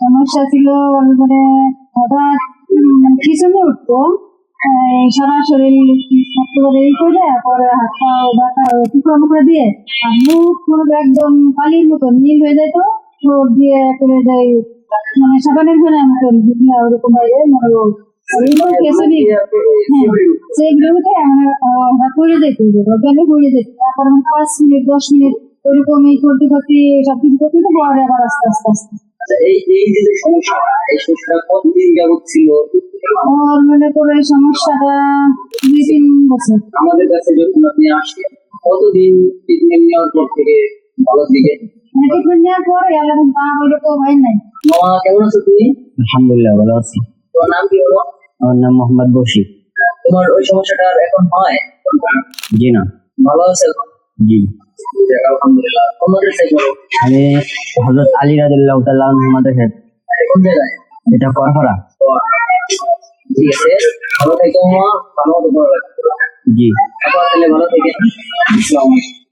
সমস্যা ছিল মানে হঠাৎ পিছনে উঠতো সারা শরীর করে পরে হাত পা ব্যথা টুকরো টুকরো দিয়ে আর মুখ একদম কালির মতো নীল হয়ে। যেত ঠোঁট দিয়ে করে দেয় মানে সাবানের মতন দুনিয়া ওরকম হয়ে। যায় মানে আমরা করে যেতে করে যেতে। তারপর পাঁচ মিনিট দশ মিনিট ওরকম এই করতে করতে সবকিছু করতে করতে পরে আবার আস্তে আস্তে আস্তে। আচ্ছা এই এই যে এই সমস্যাটা কতদিন যাবত ছিল? আমার মনে করো এই সমস্যাটা দুই তিন বছর। আমাদের কাছে যখন আপনি আসেন কতদিন ট্রিটমেন্ট নেওয়ার পর থেকে ভালো দিকে ট্রিটমেন্ট নেওয়ার পরে আল্লাহ পা বলে তো হয় নাই। মামা কেমন আছো তুমি? আলহামদুলিল্লাহ ভালো আছি। তোমার নাম কি হলো আমার নাম মোহাম্মদ বশির। তোমার ওই সমস্যাটা আর এখন হয়? জি না। ভালো আছে জি। আলহামদুলিল্লাহ। আমি আলী কোন জায়গায়? এটা করহরা ঠিক আছে। ভালো থেকো ভালো মতো পড়ালেখা জি। আবার তাহলে ভালো থেকে। আসসালামু আলাইকুম